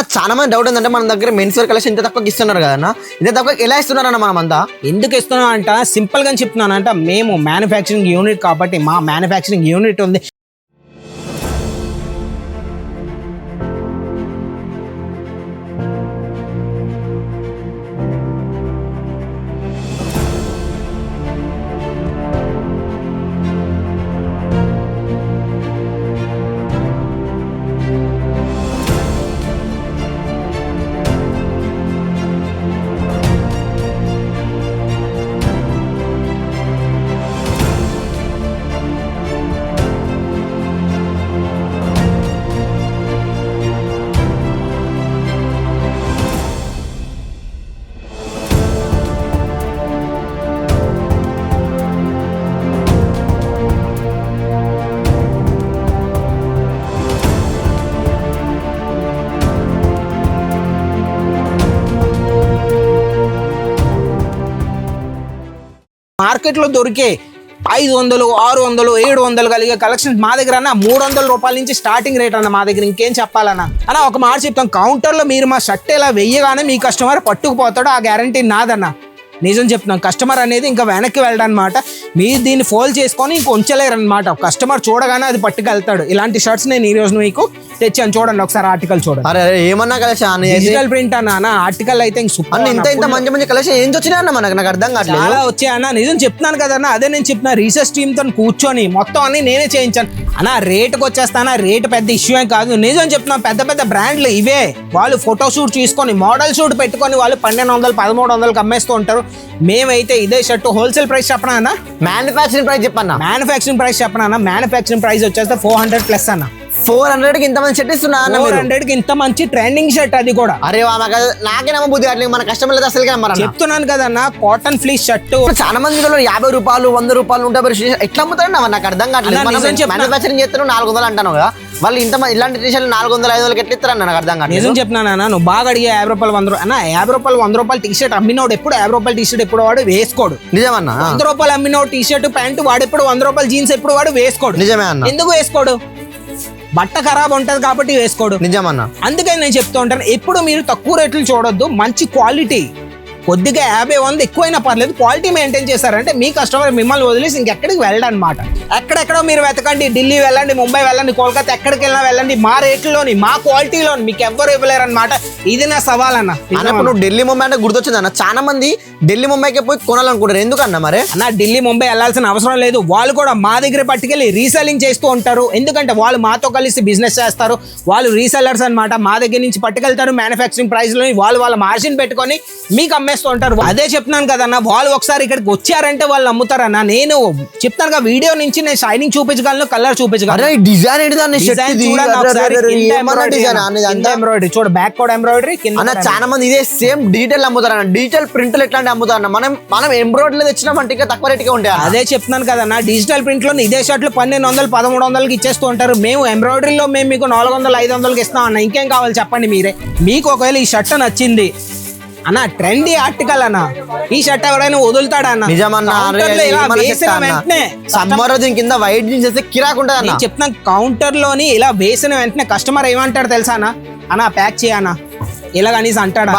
అన్న చాలా మంది డౌట్ ఏంటంటే మన దగ్గర మెన్స్ వేర్ కలెక్షన్ ఇంత తక్కువకి ఇస్తున్నారు కదా ఇంత తక్కువ ఎలా ఇస్తున్నారన్న మనం అంతా ఎందుకు ఇస్తున్నాం అంట సింపుల్గా చెప్తున్నానంట. మేము మ్యానుఫ్యాక్చరింగ్ యూనిట్ కాబట్టి మా మ్యానుఫ్యాక్చరింగ్ యూనిట్ ఉంది. మార్కెట్లో దొరికే ఐదు వందలు ఆరు వందలు ఏడు వందలు కలిగే కలెక్షన్స్ మా దగ్గర అన్న మూడు వందల రూపాయల నుంచి స్టార్టింగ్ రేట్ అన్న మా దగ్గర ఇంకేం చెప్పాలన్నా. అన్న ఒక మాట చెప్తాం. కౌంటర్లో మీరు మా షర్ట్ ఇలా వెయ్యగానే మీ కస్టమర్ పట్టుకుపోతాడు ఆ గ్యారంటీ నాదన్నా. నిజం చెప్తున్నాం కస్టమర్ అనేది ఇంకా వెనక్కి వెళ్ళడనమాట మీరు దీన్ని ఫోల్డ్ చేసుకొని ఇంక ఉంచలేరు అనమాట కస్టమర్ చూడగానే అది పట్టుకెళ్తాడు. ఇలాంటి షర్ట్స్ నేను ఈ రోజు మీకు తెచ్చాను. చూడండి ఒకసారి ఆర్టికల్ చూడండి. అరే అరే ఏమన్నా కలెక్షన్? డిజిటల్ ప్రింట్ అన్న ఆర్టికల్ అయితే సూపర్ ఇంత ఇంత మంచి మంచి కలెక్షన్ ఏం వచ్చినాయి అన్న మనకు? నాకు అర్థం కావట్లేదు. చాలా వచ్చాయి అన్న నిజం చెప్తున్నాను కదా అన్న అదే నేను చెప్తున్నా రీసెర్చ్ టీమ్తో కూర్చొని మొత్తం అన్ని నేనే చేయించాను. అన్న రేటుకి వచ్చేస్తానా రేట్ పెద్ద ఇష్యూ ఏం కాదు. నిజం చెప్తున్నా పెద్ద పెద్ద బ్రాండ్లు ఇవే. వాళ్ళు ఫోటో షూట్ తీసుకొని మోడల్ షూట్ పెట్టుకొని వాళ్ళు పన్నెండు వందలు పదమూడు వందలకి అమ్మేస్తూ ఉంటారు. మేమైతే ఇదే షర్ట్ హోల్సేల్ ప్రైస్ చెప్పనా అన్న? మ్యానుఫ్యాక్చరింగ్ ప్రైస్ చెప్పన్న? మ్యానుఫ్యాక్చరింగ్ ప్రైస్ చెప్పనా అన్న? మ్యానుఫ్యాక్చరింగ్ ప్రైస్ వచ్చేస్తే ఫోర్ హండ్రెడ్ ప్లస్ అన్న. ఫోర్ హండ్రెడ్కి ఇంత మంది సెట్ ఇస్తున్నా ఫోర్ హండ్రెడ్కి ఇంత మంచి ట్రెండింగ్ షర్ట్ అది కూడా. అరే నాకే నమ్మ బుద్ధి? కావట్లేదు మన కస్టమర్లు అసలు నమ్మరన్న చెప్తున్నాను కదన్న కాటన్ ఫ్లీస్ షర్ట్. చాలా మంది యాభై రూపాయలు వంద రూపాయలు నూట ఎట్లా అమ్ముతారండి అన్న నాకు అర్థం కావట్లేదు. చెప్తున్నా. మ్యానుఫ్యాక్చరింగ్ చేస్తారు నాలుగు వందలు అంటాను కదా. వాళ్ళు ఇంత ఇలాంటి టీషర్ట్లు నాలుగు వందలు ఐదు వందలకి ఎట్లా ఇస్తారన్న? నాకు అర్థం కావట్లేదు. నిజం అన్న నువ్వు బాగా అడిగే యాభై రూపాయలు వంద రూపాయలు. అన్న యాభై రూపాయలు వంద రూపాయలు టీ షర్ట్ అమ్మినోడు ఎప్పుడు? యాభై రూపాయలు టీ షర్ట్ ఎప్పుడు వాడు? వేసుకోడు. నిజమన్నా? వంద రూపాయలు అమ్మినోడు టీ షర్ట్ ప్యాంటు వాడు ఎప్పుడు? వంద రూపాయలు జీన్స్ ఎప్పుడు వాడు? వేసుకోడు. నిజమే అన్న. ఎందుకు వేసుకోడు? బట్ట ఖరాబ్ ఉంటది కాబట్టి వేసుకోడు. నిజమన్నా. అందుకని నేను చెప్తూ ఉంటాను ఎప్పుడు మీరు తక్కువ రేట్లు చూడొద్దు మంచి క్వాలిటీ కొద్దిగా యాభై వంద ఎక్కువైనా పర్లేదు క్వాలిటీ మెయింటైన్ చేశారంటే మీ కస్టమర్ మిమ్మల్ని వదిలేసి ఇంకెక్కడికి వెళ్ళడం అనమాట ఎక్కడెక్కడో మీరు వెతకండి ఢిల్లీ వెళ్ళండి ముంబై వెళ్ళండి కోల్కతా ఎక్కడికి వెళ్ళినా వెళ్ళండి మా రేట్లోని మా క్వాలిటీలోని మీకు ఎవ్వరు ఇవ్వలేరు అనమాట ఇది నా సవాల్ అన్న నువ్వు ఢిల్లీ ముంబై అంటే గుర్తొచ్చింది అన్న. చాలా మంది ఢిల్లీ ముంబైకి పోయి కొనాలనుకుంటారు. ఎందుకన్నా మరి? అన్న ఢిల్లీ ముంబై వెళ్ళాల్సిన అవసరం లేదు. వాళ్ళు కూడా మా దగ్గర పట్టుకెళ్ళి రీసెల్లింగ్ చేస్తూ ఉంటారు. ఎందుకంటే వాళ్ళు మాతో కలిసి బిజినెస్ చేస్తారు. వాళ్ళు రీసెల్లర్స్ అన్నమాట. మా దగ్గర నుంచి పట్టుకెళ్తారు మ్యానుఫ్యాక్చరింగ్ ప్రైస్లో వాళ్ళు వాళ్ళ మార్జిన్ పెట్టుకొని మీకు అమ్మేస్తూ ఉంటారు. అదే చెప్తున్నాను కదన్న వాళ్ళు ఒకసారి ఇక్కడికి వచ్చారంటే వాళ్ళు అమ్ముతారన్న నేను చెప్తాను కదా వీడియో నుంచి నేను షైనింగ్ చూపించగలను కలర్ చూపించగలను. Design embroidery. చూడు బ్యాక్ కూడా ఎంబ్రాయిడరీ చాలా మంది ఇదే సేమ్ డిజిటల్ అమ్ముతారు అన్న డిజిటల్ ప్రింట్లు ఎట్లాంటి అమ్ముతారు అన్న మనం మనం ఎంబ్రాయిడరీ తెచ్చినామంటే ఇంకా తక్కువ రేటుకే ఉంటాయి. అదే చెప్తున్నాను కదన్న డిజిటల్ ప్రింట్లో ఇదే షర్ట్లు పన్నెండు వందలు పదమూడు వందలకి ఇచ్చేస్తూ ఉంటారు. మేము ఎంబ్రాయిడరీలో మేము మీకు నాలుగు వందలు ఐదు వందలకి ఇస్తాం అన్న. ఇంకేం కావాలి చెప్పండి మీరే. మీకు ఒకవేళ ఈ షర్ట్ నచ్చింది అన్న ట్రెండీ ఆర్టికల్ అన్న. ఈ షర్ట్ ఎవరైనా వదులుతాడా అన్న నిజమన్నా? వెంటనే సమ్మర్ దీని కింద వైట్ జీన్స్ కిరాక్ ఉంటుంది అన్న చెప్తున్నా కౌంటర్లోని ఇలా వేసిన వెంటనే కస్టమర్ ఏమంటాడు తెలుసా అన్న? అన్న ప్యాక్ చేయనా ఇలా కనీసి అంటాడా?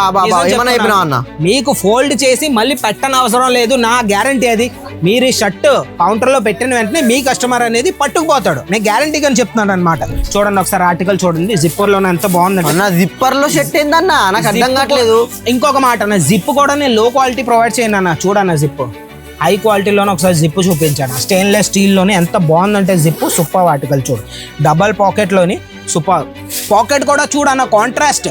మీకు ఫోల్డ్ చేసి మళ్ళీ పెట్టని అవసరం లేదు నా గ్యారంటీ అది. మీరు ఈ షర్ట్ కౌంటర్లో పెట్టిన వెంటనే మీ కస్టమర్ అనేది పట్టుకుపోతాడు. నేను గ్యారంటీ అని చెప్తున్నాను అనమాట చూడండి ఒకసారి ఆర్టికల్ చూడండి. జిప్పర్లోనే ఎంత అన్న జిప్పర్లో షర్ట్ ఏందన్న? నాకు అర్థం కావట్లేదు. ఇంకొక మాట అన్న జిప్ కూడా నేను లో క్వాలిటీ ప్రొవైడ్ చేయను అన్న. చూడన్న జిప్ హై క్వాలిటీలోనే ఒకసారి జిప్ చూపించాను స్టెయిన్లెస్ స్టీల్లోనే ఎంత బాగుందంటే జిప్ సూపర్ ఆర్టికల్ చూడు. డబల్ పాకెట్లోని సూపర్. పాకెట్ కూడా చూడన్న కాంట్రాస్ట్.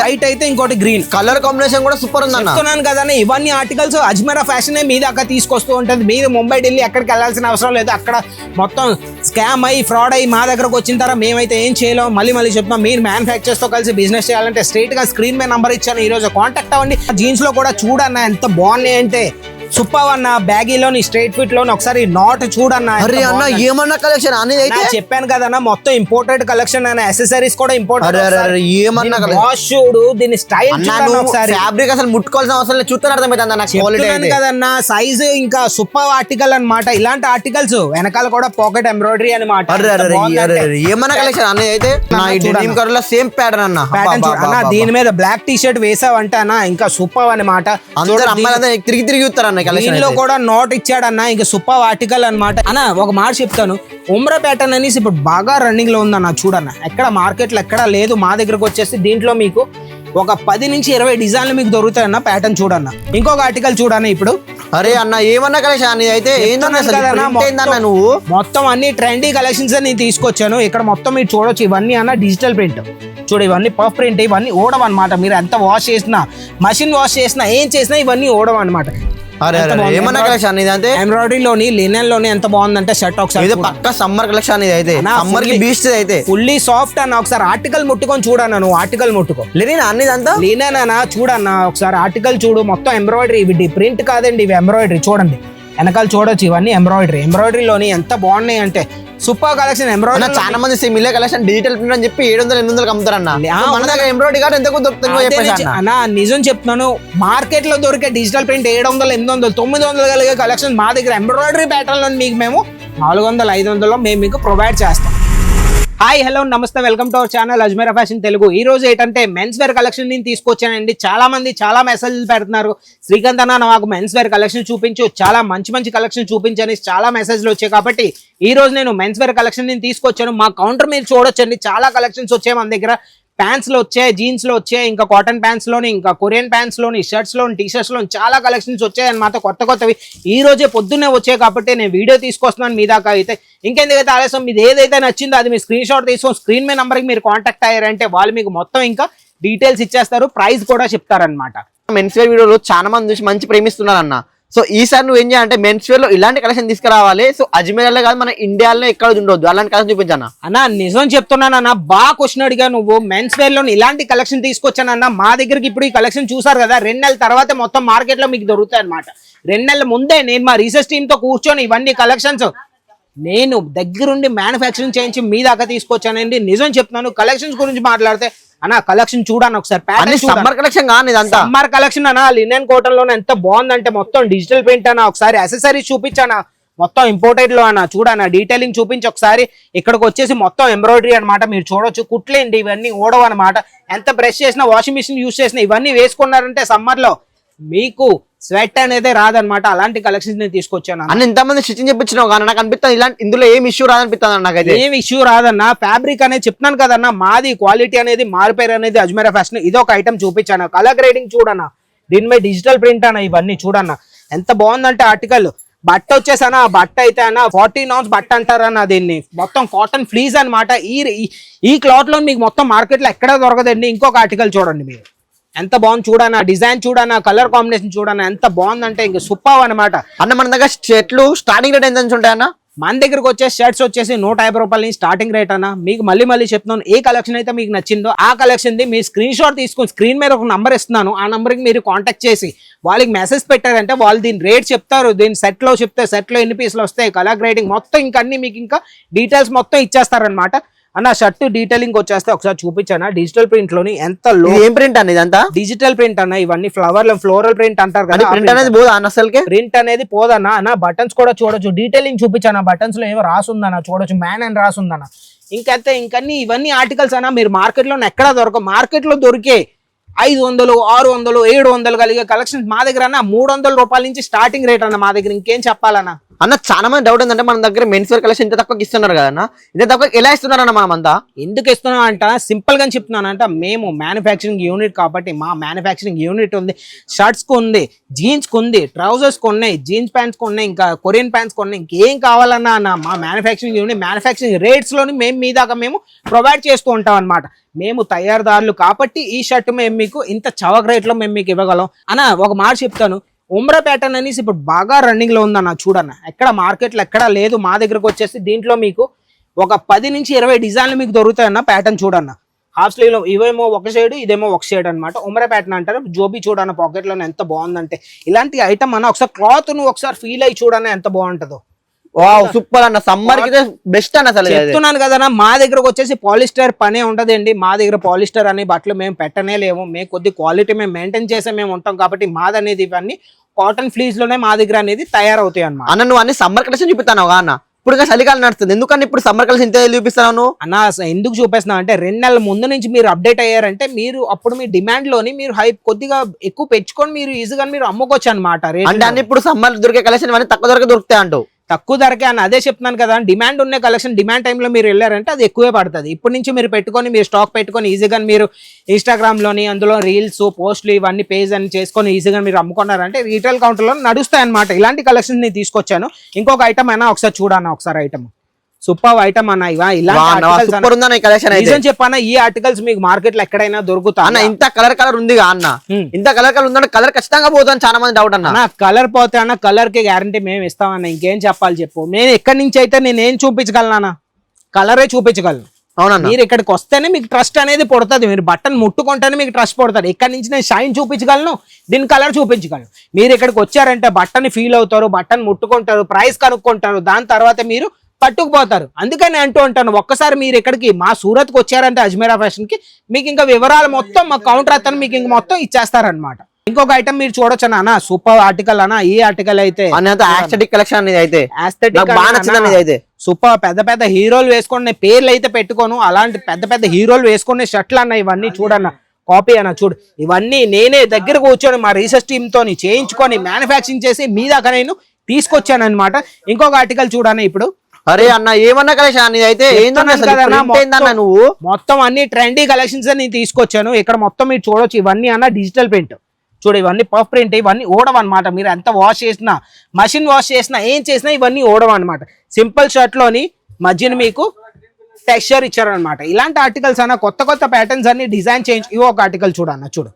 వైట్ అయితే ఇంకోటి గ్రీన్ కలర్ కాంబినేషన్ కూడా సూపర్ చెప్తున్నాను కదన్న ఇవన్నీ ఆర్టికల్స్ అజ్మీరా ఫ్యాషన్ మీ దాకా తీసుకొస్తూ ఉంటుంది. మీరు ముంబై ఢిల్లీ ఎక్కడికి వెళ్ళాల్సిన అవసరం లేదు. అక్కడ మొత్తం స్కామ్ అయ్యి ఫ్రాడ్ అయ్యి మా దగ్గరకు వచ్చిన తర్వాత మేమైతే ఏం చేయలేం. మళ్ళీ మళ్ళీ చెప్తాం మీరు మ్యానుఫ్యాక్చర్స్తో కలిసి బిజినెస్ చేయాలంటే స్ట్రైట్గా స్క్రీన్ మీద నంబర్ ఇచ్చాను. ఈ రోజు కాంటాక్ట్ అవ్వండి జీన్స్లో కూడా చూడన్న ఎంత బాగున్నాయి అంటే సూపర్ అన్న బ్యాగీలోని స్ట్రైట్ ఫిట్లోని ఒకసారి నాట్ చూడన్న అరే అన్న. ఏమన్నా కలెక్షన్ అనేది అయితే చెప్పాను కదన్న మొత్తం ఇంపోర్టెడ్ కలెక్షన్ అన్న. అసెసరీస్ కూడా ఇంపోర్టెడ్ ఏమన్నా? వాష్ చూడు దీని స్టైల్ ఒకసారి. ఫ్యాబ్రిక్ అసలు ముట్టుకోవాల్సిన అవసరం లేదు. చూస్తే అర్థమవుతుంది నాకు క్వాలిటీ కదన్న సైజ్ ఇంకా సూపర్ ఆర్టికల్ అన్నమాట. ఇలాంటి ఆర్టికల్స్ వెనకాల కూడా పాకెట్ ఎంబ్రాయిడరీ అనమాట ఏమన్నా కలెక్షన్ అనేది అయితే నా. డెనిమ్ కలర్లో సేమ్ ప్యాటర్న్ అన్న. ప్యాటర్న్ అన్న దీని మీద బ్లాక్ టీ షర్ట్ వేసావంటే అన్న ఇంకా సూపర్ అనమాట అందరు అమ్మాయిలందరూ తిరిగి తిరిగి చూస్తారు అన్న కలెక్షన్ దీనిలో కూడా నోట్ ఇచ్చాడన్న ఇంకా సూపర్ ఆర్టికల్ అన్నమాట. అన్న ఒక మాట చెప్తాను. ఉమ్రా ప్యాటర్న్ అనేసి ఇప్పుడు బాగా రన్నింగ్లో ఉందన్న చూడన్న. ఎక్కడ మార్కెట్లో ఎక్కడ లేదు మా దగ్గరకు వచ్చేసి దీంట్లో మీకు ఒక పది నుంచి ఇరవై డిజైన్లు మీకు దొరుకుతాయన్న ప్యాటర్న్ చూడన్న. ఇంకొక ఆర్టికల్ చూడన్న ఇప్పుడు. అరే అన్న ఏమన్నా కలెక్షన్ అయితే ఏందన్నా నువ్వు? మొత్తం అన్ని ట్రెండీ కలెక్షన్స్ నేను తీసుకొచ్చాను. ఇక్కడ మొత్తం మీరు చూడొచ్చు ఇవన్నీ అన్న డిజిటల్ ప్రింట్ చూడు ఇవన్నీ పఫ్ ప్రింట్ ఇవన్నీ ఓడవ అనమాట మీరు ఎంత వాష్ చేసినా మషిన్ వాష్ చేసినా ఏం చేసినా ఇవన్నీ ఓడవ అనమాట అరే ఏమన్నా కలెక్షన్ అనేది అయితే ఎంబ్రాయిడరీలోని లినెన్లోని ఎంత బాగుందంటే షర్ట్ ఒకసారి ఇది పక్క సమ్మర్ కలెక్షన్ అనేది అయితే. సమ్మర్కి బీస్ట్ అయితే. ఫుల్లీ సాఫ్ట్ అన్న ఒకసారి ఆర్టికల్ ముట్టుకొని చూడన్న నువ్వు ఆర్టికల్ ముట్టుకో. లేని అన్ని అంతా లీనన్ అన్న చూడన్న ఒకసారి ఆర్టికల్ చూడు. మొత్తం ఎంబ్రాయిడరీ ఇవి ప్రింట్ కాదండి ఇవి ఎంబ్రాయిడరీ చూడండి. వెనకాల చూడొచ్చు ఇవన్నీ ఎంబ్రాయిడరీ ఎంబ్రాయిడరీలోని ఎంత బాగున్నాయి అంటే సూపర్ కలెక్షన్ అన్న ఎంబ్రాయిడరీ చాలా మంది సేమ్ ఇల్లే కలెక్షన్ డిజిటల్ ప్రింట్ అని చెప్పి ఏడు వందలు ఎనిమిది వందలకు అమ్ముతారన్న. మన దగ్గర ఎంబ్రాయిడరీ కార్డ్ ఎంత దొరుకుతుందో అన్న. అన్న నిజం చెప్తున్నాను మార్కెట్లో దొరికే డిజిటల్ ప్రింట్ ఏడు వందలు ఎనిమిది వందలు తొమ్మిది వందలు కలిగే కలెక్షన్ మా దగ్గర ఎంబ్రాయిడరీ ప్యాటర్న్లో మీకు మేము నాలుగు వందలు ఐదు వందలు మేము మీకు ప్రొవైడ్ చేస్తాం. హాయ్ హలో నమస్తే welcome to our channel Ajmeera fashion Telugu. ఈ రోజు ఏంటంటే మెన్స్ వేర్ కలెక్షన్ నేను తీసుకొచ్చానండి. చాలా మంది చాలా మెసేజ్లు పెడుతున్నారు. శ్రీకాంత్ అన్న నాకు మెన్స్ వేర్ కలెక్షన్ చూపించు. చాలా మంచి మంచి కలెక్షన్ చూపించని చాలా మెసేజ్లు వచ్చాయి కాబట్టి ఈ రోజు నేను మెన్స్ వేర్ కలెక్షన్ నేను తీసుకొచ్చాను. మా కౌంటర్ మీరు చూడొచ్చండి. చాలా కలెక్షన్స్ వచ్చాయి మన దగ్గర. ప్యాంట్స్లో వచ్చాయి జీన్స్లో వచ్చాయి ఇంకా కాటన్ ప్యాంట్స్లోని ఇంకా కొరియన్ ప్యాంట్స్లోని షర్ట్స్లోని టీ షర్ట్స్లోని చాలా కలెక్షన్స్ వచ్చాయి అన్నమాట కొత్త కొత్తవి. ఈ రోజే పొద్దున్నే వచ్చాయి కాబట్టి నేను వీడియో తీసుకొస్తున్నాను మీ దాకా అయితే. ఇంకెందుకైతే ఆలస్యం మీది ఏదైతే నచ్చిందో అది మీ స్క్రీన్ షాట్ తీసుకొని స్క్రీన్ మీద నెంబర్కి మీరు కాంటాక్ట్ అయ్యారంటే వాళ్ళు మీకు మొత్తం ఇంకా డీటెయిల్స్ ఇచ్చేస్తారు ప్రైస్ కూడా చెప్తారనమాట మెన్స్ వేర్ వీడియోలో చాలా మంది చూసి మంచి ప్రేమిస్తున్నారు అన్న సో ఈసారి నువ్వు ఏం చేయాలంటే మెన్స్ వేర్లో ఇలాంటి కలెక్షన్ తీసుకురావాలి. సో అజ్మీర్లో కాదు మన ఇండియాలో ఎక్కడ ఉండొద్దు. అలాంటి కలెక్షన్ చూపించాను? అన్న నిజం చెప్తున్నానన్న బాగా క్వశ్చన్ అడిగా నువ్వు. మెన్స్ వేర్లో ఇలాంటి కలెక్షన్ తీసుకొచ్చానన్న మా దగ్గరికి ఇప్పుడు ఈ కలెక్షన్ చూసారు కదా రెండు నెలల తర్వాత మొత్తం మార్కెట్లో మీకు దొరుకుతాయి అనమాట రెండు నెలల ముందే నేను మా రీసెర్చ్ టీమ్తో కూర్చొని ఇవన్నీ కలెక్షన్స్ నేను దగ్గరుండి మ్యానుఫ్యాక్చరింగ్ చేయించి మీ దాకా తీసుకొచ్చానండి. నిజం చెప్తున్నాను కలెక్షన్స్ గురించి మాట్లాడితే అన్న కలెక్షన్ చూడన్న ఒకసారి. సమ్మర్ కలెక్షన్ కానీ ఇదంతా సమ్మర్ కలెక్షన్ అన్న లినెన్ కాటన్లో ఎంత బాగుందంటే మొత్తం డిజిటల్ ప్రింట్ అన్న ఒకసారి అసెసరీస్ చూపించానా మొత్తం ఇంపోర్టెడ్లో అన్న చూడన్న డీటెయిలింగ్ చూపించి ఒకసారి ఇక్కడికి వచ్చేసి మొత్తం ఎంబ్రాయిడరీ అన్నమాట మీరు చూడొచ్చు. కుట్లేండి ఇవన్నీ ఓడవు అనమాట ఎంత బ్రష్ చేసినా వాషింగ్ మిషన్ యూస్ చేసినా ఇవన్నీ వేసుకున్నారంటే సమ్మర్లో మీకు స్వెట్ అనేది రాదనమాట అలాంటి కలెక్షన్స్ నేను తీసుకొచ్చాను అన్న. ఇంతమంది స్టిచ్చింగ్ చెప్పించినావు కానీ నాకు అనిపిస్తుంది ఇలాంటి ఇందులో ఏం ఇష్యూ రాదనిపిస్తుంది అన్న నాకైతే. ఏం ఇష్యూ రాదన్న. ఫ్యాబ్రిక్ అనేది చెప్తున్నాను కదన్న మాది క్వాలిటీ అనేది మారిపోయారు అనేది అజ్మీరా ఫ్యాషన్ ఇది ఒక ఐటమ్ చూపించాను. కలర్ గ్రేడింగ్ చూడన్న. దీని మీద డిజిటల్ ప్రింట్ అన్న ఇవన్నీ చూడన్న. ఎంత బాగుందంటే ఆర్టికల్ బట్ట వచ్చేసన ఆ బట్ట అయితే అన్న ఫార్టీ నౌన్స్ బట్ట అంటారన్న దీన్ని. మొత్తం కాటన్ ఫ్లీజ్ అన్నమాట. ఈ ఈ- ఈ క్లాత్లో మీకు మొత్తం మార్కెట్లో ఎక్కడ దొరకదండి? ఇంకొక ఆర్టికల్ చూడండి మీరు. ఎంత బాగుంది చూడన్న డిజైన్ చూడన్న కలర్ కాంబినేషన్ చూడన్న ఎంత బాగుందంటే ఇంక సూపర్ అన్నమాట. అన్న మన దగ్గర చెట్లు స్టార్టింగ్ రేట్ ఎంత నుంచి ఉంటాయన్న మన దగ్గరకు వచ్చే షర్ట్స్ వచ్చేసి నూట యాభై రూపాయల నుంచి స్టార్టింగ్ రేట్ అన్న. మీకు మళ్ళీ మళ్ళీ చెప్తున్నాను ఏ కలెక్షన్ అయితే మీకు నచ్చిందో ఆ కలెక్షన్ ది మీ స్క్రీన్ షాట్ తీసుకొని స్క్రీన్ మీద ఒక నంబర్ ఇస్తున్నాను. ఆ నంబర్కి మీరు కాంటాక్ట్ చేసి వాళ్ళకి మెసేజ్ పెట్టారంటే వాళ్ళు దీని రేట్ చెప్తారు దీని set లో చెప్తే set లో ఎన్ని పీసులు వస్తాయి కలర్ గ్రేడింగ్ మొత్తం ఇంకా అన్ని మీకు ఇంకా డీటెయిల్స్ మొత్తం ఇచ్చేస్తారనమాట అన్న షర్ట్ డీటెయిలింగ్ వచ్చేస్తే ఒకసారి చూపించాను? డిజిటల్ ప్రింట్లోని ఎంత లో ఏం ప్రింట్ అన్న ఇదంతా? డిజిటల్ ప్రింట్ అన్న ఇవన్నీ ఫ్లవర్ ఫ్లోరల్ ప్రింట్ అంటారు కదా ప్రింట్ అనేది పోదా అన్న అసలుకే? ప్రింట్ అనేది పోదన్నా అన్న బటన్స్ కూడా చూడొచ్చు. డీటెయిలింగ్ చూపించాను? బటన్స్లో ఏమో రాసుందన్న చూడొచ్చు. మ్యాన్ అని రాసుందన్న. ఇంకంతే ఇంకన్నీ ఇవన్నీ ఆర్టికల్స్ అన్న మీరు మార్కెట్లో ఎక్కడా దొరక మార్కెట్లో దొరికే ఐదు వందలు ఆరు వందలు ఏడు వందలు కలిగే కలెక్షన్ మా దగ్గర అన్న మూడు వందల రూపాయల నుంచి స్టార్టింగ్ రేట్ అన్న మా దగ్గర. ఇంకేం చెప్పాలన్నా? అన్న చాలా మంది డౌట్ ఏంటంటే మన దగ్గర మెన్స్ వేర్ కలెక్షన్ ఇంత తక్కువ ఇస్తున్నారు కదా అన్న. ఇంత తక్కువ ఎలా ఇస్తున్నారన్న మనం అంతా ఎందుకు ఇస్తున్నాం అంట సింపుల్గా చెప్తున్నాను అంట మేము మ్యానుఫ్యాక్చరింగ్ యూనిట్ కాబట్టి మా మ్యానుఫ్యాక్చరింగ్ యూనిట్ ఉంది. షర్ట్స్ ఉంది జీన్స్ ఉంది ట్రౌజర్స్ ఉన్నాయి జీన్స్ ప్యాంట్స్ ఉన్నాయి ఇంకా కొరియన్ ప్యాంట్స్ ఉన్నాయి. ఇంకేం కావాలన్నా అన్న మా మ్యానుఫ్యాక్చరింగ్ యూనిట్ మ్యానుఫ్యాక్చరింగ్ రేట్స్లోని మేము మీ దాకా మేము ప్రొవైడ్ చేస్తూ ఉంటాం అనమాట మేము తయారుదారులు కాబట్టి ఈ షర్ట్ మేము మీకు ఇంత చవక రేట్లో మేము మీకు ఇవ్వగలం. అన్న ఒక మాట చెప్తాను. ఉమ్రా ప్యాటర్న్ అనేసి ఇప్పుడు బాగా రన్నింగ్లో ఉందన్న చూడన్న. ఎక్కడ మార్కెట్లో ఎక్కడ లేదు మా దగ్గరకు వచ్చేసి దీంట్లో మీకు ఒక పది నుంచి ఇరవై డిజైన్లు మీకు దొరుకుతాయన్న ప్యాటర్న్ చూడన్న. హాఫ్ స్లీవ్లో ఇవేమో ఒక షేడ్ ఇదేమో ఒక షేడ్ అనమాట ఉమ్రా ప్యాటర్న్ అంటారు. జోబీ చూడన్న పాకెట్లో ఎంత బాగుందంటే. ఇలాంటి ఐటమ్ అన్న ఒకసారి క్లాత్ నువ్వు ఒకసారి ఫీల్ అయ్యి చూడన్న ఎంత బాగుంటుందో. సూపర్ అన్న. సమ్మర్కి బెస్ట్ అన్న అసలు. చెప్తున్నాను కదా మా దగ్గరకు వచ్చేసి పాలిస్టర్ పనే ఉంటదండి. మా దగ్గర పాలిస్టర్ అనే బట్టలు మేము పెట్టనే లేవు. మేము కొద్ది క్వాలిటీ మేము మెయింటైన్ చేసే మేము ఉంటాం కాబట్టి మాది అనేది ఇవన్నీ కాటన్ ఫ్లీస్లోనే మా దగ్గర అనేది తయారవుతాయి అన్నమాట. అన్న నువ్వు అన్ని సమ్మర్ కలెక్షన్ చూపిస్తాను అన్న. ఇప్పుడు చలికాలం నడుస్తుంది. ఎందుకని ఇప్పుడు సమ్మర్ కలెక్షన్ ఇంత చూపిస్తున్నావు నువ్వు? అన్న ఎందుకు చూపిస్తున్నా అంటే రెండు నెలల ముందు నుంచి మీరు అప్డేట్ అయ్యారంటే మీరు అప్పుడు మీ డిమాండ్లోని మీరు హైప్ కొద్దిగా ఎక్కువ పెంచుకొని మీరు ఈజీగా మీరు అమ్ముకోవచ్చు అనమాట అంటే అన్ని ఇప్పుడు సమ్మర్ దొరికే కలెక్షన్ తక్కువ ధరకు దొరుకుతాయి అంటూ తక్కువ ధరకే అని అదే చెప్తున్నాను కదా డిమాండ్ ఉన్న కలెక్షన్ డిమాండ్ టైంలో మీరు వెళ్ళారంటే అది ఎక్కువే పడుతుంది. ఇప్పటి నుంచి మీరు పెట్టుకొని మీరు స్టాక్ పెట్టుకొని ఈజీగా మీరు ఇన్స్టాగ్రామ్లోని అందులో రీల్స్ పోస్ట్లు ఇవన్నీ పేజ్ అని చేసుకొని ఈజీగా మీరు అమ్ముకున్నారంటే రీటైల్ కౌంటర్లో నడుస్తాయి అనమాట ఇలాంటి కలెక్షన్ నేను తీసుకొచ్చాను. ఇంకొక ఐటమ్ అయినా ఒకసారి చూడాను ఒకసారి ఐటమ్ సూపర్ ఐటమ్ అన్న ఇవా? articles సూపర్ ఉందన్న కలెక్షన్ నిజం చెప్పానా ఈ ఆర్టికల్స్ మీకు మార్కెట్లో ఎక్కడైనా దొరుకుతా అన్న ఇంత కలర్ కలర్ ఉంది అన్న. ఇంత కలర్ కలర్ ఉందంటే కలర్ ఖచ్చితంగా పోతాను చాలా మంది డౌట్ అన్న. అన్న కలర్ పోతే అన్న కలర్కి గ్యారంటీ మేము ఇస్తామన్న ఇంకేం చెప్పాలి చెప్పు. నేను ఎక్కడి నుంచి అయితే నేను ఏం చూపించగలను కలరే చూపించగలను. అవునన్న. మీరు ఇక్కడికి వస్తేనే మీకు ట్రస్ట్ అనేది పుడుతుంది. మీరు బట్టన్ ముట్టుకుంటేనే మీకు ట్రస్ట్ పుడుతుంది. ఇక్కడ నుంచి నేను షైన్ చూపించగలను? దీని కలర్ చూపించగలను. మీరు ఇక్కడికి వచ్చారంటే బట్టని ఫీల్ అవుతారు బట్టన్ ముట్టుకుంటారు ప్రైస్ కనుక్కుంటారు. దాని తర్వాత మీరు పట్టుకుపోతారు. అందుకని నేను అంటూ ఉంటాను ఒక్కసారి మీరు ఇక్కడికి మా సూరత్కి వచ్చారంటే అజ్మీరా ఫ్యాషన్కి మీకు ఇంకా వివరాలు మొత్తం మా కౌంటర్ అతను మీకు ఇంక మొత్తం ఇచ్చేస్తారనమాట ఇంకొక ఐటమ్ మీరు చూడొచ్చు అన్న సూపర్ ఆర్టికల్ అన్న ఈ ఆర్టికల్ అయితే. కలెక్షన్ అనేది అయితే. అయితే. సూపర్ పెద్ద పెద్ద హీరోలు వేసుకునే పేర్లు అయితే పెట్టుకోను అలాంటి పెద్ద పెద్ద హీరోలు వేసుకునే షర్ట్లు అన్న ఇవన్నీ చూడన్న కాపీ అన్న చూడు. ఇవన్నీ నేనే దగ్గర కూర్చొని మా రీసెర్చ్ టీమ్ తోని చేయించుకొని మ్యానుఫ్యాక్చరింగ్ చేసి మీ దాకా నేను తీసుకొచ్చాను అనమాట ఇంకొక ఆర్టికల్ చూడన్న ఇప్పుడు. అరే అన్న ఏమన్నా కలెక్షన్ అయితే ఏందన్న నువ్వు? మొత్తం అన్ని ట్రెండీ కలెక్షన్స్ నేను తీసుకొచ్చాను. ఇక్కడ మొత్తం మీరు చూడొచ్చు ఇవన్నీ అన్న డిజిటల్ ప్రింట్ చూడు ఇవన్నీ పఫ్ ప్రింట్ ఇవన్నీ ఓడవ అనమాట మీరు ఎంత వాష్ చేసినా మషిన్ వాష్ చేసినా ఏం చేసినా ఇవన్నీ ఓడవ అనమాట సింపుల్ షర్ట్లోని మధ్యన మీకు టెక్స్చర్ ఇచ్చారనమాట ఇలాంటి ఆర్టికల్స్ అన్న కొత్త కొత్త ప్యాటర్న్స్ అన్ని డిజైన్ చేయించు ఇవి ఒక ఆర్టికల్ చూడన్న చూడు.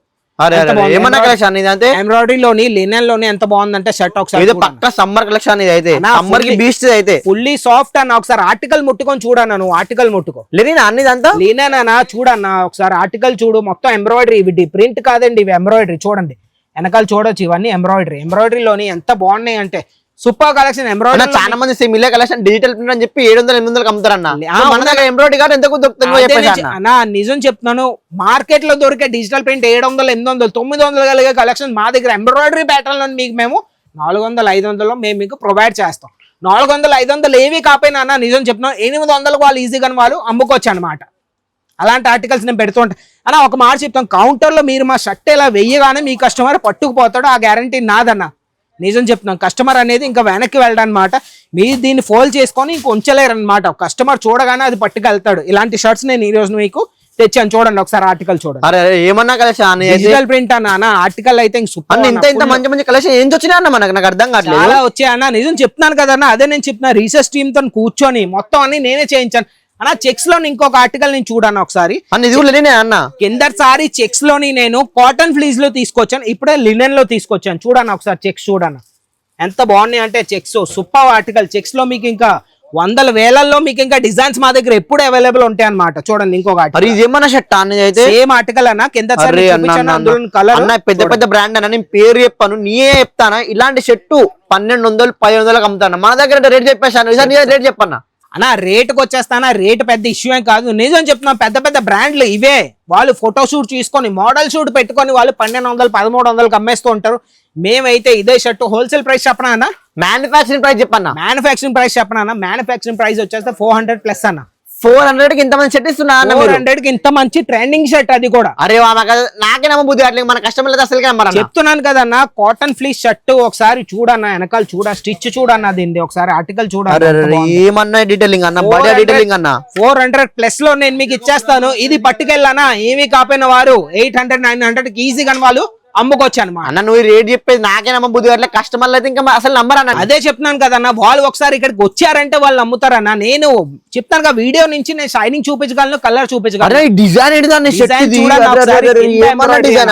ఏమన్నా కలెక్షన్ ఇది అంటే? ఎంబ్రాయిడరీ లోని లినెన్లోని ఎంత బాగుందంటే షర్ట్ ఒకసారి ఇది పక్క సమ్మర్ కలెక్షన్ ఇది అయితే. అన్నా, సమ్మర్కి బీస్ట్ అయితే. ఫుల్లీ సాఫ్ట్ అన్న ఒకసారి ఆర్టికల్ ముట్టుకొని చూడన్న నువ్వు ఆర్టికల్ ముట్టుకో. లేని అన్ని ఇదంతా లీనానా చూడన్న ఒకసారి ఆర్టికల్ చూడు. మొత్తం ఎంబ్రాయిడరీ ఇవి ప్రింట్ కాదండి ఇవి ఎంబ్రాయిడరీ చూడండి. వెనకాల చూడొచ్చు ఇవన్నీ ఎంబ్రాయిడరీ ఎంబ్రాయిడరీలోని ఎంత బాగున్నాయి అంటే సూపర్ కలెక్షన్ ఎంబ్రాయిడరీ చాలా మంది సేమ్ ఇల్లే కలెక్షన్ డిజిటల్ ప్రింట్ అని చెప్పి ఏడు వందలు ఎనిమిది వందలకు అమ్ముతారన్న మన దగ్గర ఎంబ్రాయిడరీ కార్డు ఎంతకు దొరుకుతుందో అన్న. నా నిజం చెప్తున్నాను. మార్కెట్లో దొరికే డిజిటల్ ప్రింట్ ఏడు వందలు ఎనిమిది వందలు తొమ్మిది వందలు కలిగే కలెక్షన్ మా దగ్గర ఎంబ్రాయిడరీ ప్యాటర్న్లో మీకు మేము నాలుగు వందలు ఐదు వందలు మేము మీకు ప్రొవైడ్ చేస్తాం. నాలుగు వందలు ఐదు వందలు ఏవి కాపోయినా అన్న నిజం చెప్తున్నాను ఎనిమిది వందలకు వాళ్ళు ఈజీగా వాళ్ళు అమ్ముకోవచ్చు అనమాట అలాంటి ఆర్టికల్స్ నేను పెడుతుంటా అన్న ఒక మాట చెప్తాం కౌంటర్లో మీరు మా షర్ట్ ఇలా వెయ్యగానే మీ కస్టమర్ పట్టుకుపోతాడు ఆ గ్యారంటీ నాదన్న. నిజం చెప్తున్నాం కస్టమర్ అనేది ఇంకా వెనక్కి వెళ్ళడనమాట మీరు దీన్ని ఫోల్డ్ చేసుకొని ఇంక ఉంచలేరు అనమాట కస్టమర్ చూడగానే అది పట్టుకెళ్తాడు. ఇలాంటి షర్ట్స్ నేను ఈ రోజు మీకు తెచ్చాను. చూడండి ఒకసారి ఆర్టికల్ చూడండి. అరే ఏమన్నా కలెక్షన్ డిజిటల్ ప్రింట్ అన్న ఆర్టికల్ అయితే ఇంత. మంచి మంచి కలెక్షన్ ఏం వచ్చినా అన్న మనకు? నాకు అర్థం కావట్లేదు. చాలా వచ్చాయన్న నిజం చెప్తున్నాను కదన్న అదే నేను చెప్తున్నా రీసెర్చ్ టీమ్తో కూర్చొని మొత్తం అన్ని నేనే చేయించాను. అన్న చెక్స్లో ఇంకొక ఆర్టికల్ నేను చూడన్న ఒకసారి. అన్న ఇది కూడా అన్న. కిందసారి చెక్స్లోని నేను కాటన్ ఫ్లీజ్లో తీసుకొచ్చాను ఇప్పుడే లినెన్లో తీసుకొచ్చాను. చూడన్న ఒకసారి చెక్స్ చూడన్న. ఎంత బాగున్నాయి అంటే చెక్స్ సూపర్ ఆర్టికల్ చెక్స్లో మీకు ఇంకా వందల వేలల్లో మీకు ఇంకా డిజైన్స్ మా దగ్గర ఎప్పుడు అవైలబుల్ ఉంటాయి అన్నమాట. చూడండి ఇంకొక ఏమన్నా షర్ట్ అయితే? సేమ్ ఆర్టికల్ అన్న. కింద కలర్ పెద్ద పెద్ద బ్రాండ్ అన్న. నేను పేరు చెప్పాను నీయే చెప్తానా? ఇలాంటి షర్టు పన్నెండు వందలు పది వందలకు అమ్ముతాను? మన దగ్గర రేట్ చెప్పేసాను రేట్ చెప్పన్నా? అన్న రేటుకి వచ్చేస్తానా రేటు పెద్ద ఇష్యూ ఏం కాదు. నిజం చెప్తున్నా పెద్ద పెద్ద బ్రాండ్లు ఇవే. వాళ్ళు ఫోటో షూట్ తీసుకొని మోడల్ షూట్ పెట్టుకొని వాళ్ళు పన్నెండు వందలు పదమూడు వందలకు అమ్మేస్తూ ఉంటారు. మేమైతే ఇదే షర్ట్ హోల్సేల్ ప్రైస్ చెప్పనా అన్న? మ్యానుఫాక్చరింగ్ ప్రైస్ చెప్పన్నా? మ్యానుఫాక్చరింగ్ ప్రైస్ చెప్పనా అన్న? మ్యానుఫాక్చరింగ్ ప్రైస్ వచ్చేస్తే ఫోర్ హండ్రెడ్ ప్లస్ అన్న. ఫోర్ హండ్రెడ్కి ఇంత మంది షర్ట్ ఇస్తున్నా ఫోర్ హండ్రెడ్కి ఇంత మంచి ట్రెండింగ్ షర్ట్ అది కూడా. అరే నాకు అది- నాకే నమ్మ బుద్ధి కావట్లేదు. మన కస్టమర్లు అసలు నమ్మరన్న చెప్తున్నాను కదన్న కాటన్ ఫ్లీస్ షర్ట్ ఒకసారి చూడన్న వెనకాల చూడ స్టిచ్ చూడన్న దీన్ని ఒకసారి ఆర్టికల్ చూడండి ఏమన్నా డీటెయిలింగ్ అన్న? డీటెయిలింగ్ అన్న? ఫోర్ హండ్రెడ్ ప్లస్లో నేను మీకు ఇచ్చేస్తాను. ఇది పట్టుకెళ్ళానా? ఏమీ కాపోయిన వారు ఎయిట్ హండ్రెడ్ నైన్ హండ్రెడ్కి ఈజీగా వాళ్ళు అమ్ముకోవచ్చు అనమాట అన్న నువ్వు రేట్ చెప్పేది నాకే నమ్మ బుద్ధి అట్లా కస్టమర్లు అయితే ఇంకా అసలు నమ్మరు అన్న అదే చెప్తున్నాను కదన్న వాళ్ళు ఒకసారి ఇక్కడికి వచ్చారంటే వాళ్ళు నమ్ముతారన్న. నేను చెప్తాను కదా వీడియో నుంచి నేను షైనింగ్ చూపించగలను కలర్ చూపించగలను. డిజైన్?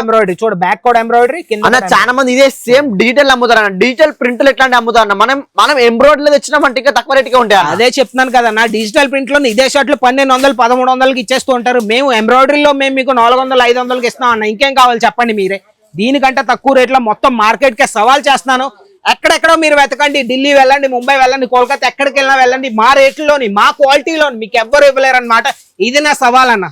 ఎంబ్రాయిడరీ చూడు బ్యాక్ కోడ్ ఎంబ్రాయిడరీ అన్న చాలా మంది ఇదే సేమ్ డిజిటల్ అమ్ముతారు అన్న డిజిటల్ ప్రింట్లు ఎట్లాంటి అమ్ముతారు అన్న మనం మనం ఎంబ్రాయిడరీ తెచ్చినామంటే ఇంకా తక్కువ రేటుకే ఉంటాయి. అదే చెప్తున్నాను కదన్న డిజిటల్ ప్రింట్లో ఇదే షర్ట్లు పన్నెండు వందలు పదమూడు వందలకి ఇచ్చేస్తూ ఉంటారు. మేము embroidery లో మేము మీకు నాలుగు వందలు ఐదు వందలకి ఇస్తాం అన్న. ఇంకేం కావాలి చెప్పండి మీరే. దీనికంటే తక్కువ రేట్లో మొత్తం మార్కెట్ కే సవాల్ చేస్తున్నాను. ఎక్కడెక్కడో మీరు వెతకండి. ఢిల్లీ వెళ్ళండి ముంబై వెళ్ళండి కోల్కతా ఎక్కడికి వెళ్ళినా వెళ్ళండి. మా రేట్లోని మా క్వాలిటీలోని మీకు ఎవ్వరు ఇవ్వలేరు అనమాట ఇది నా సవాల్ అన్న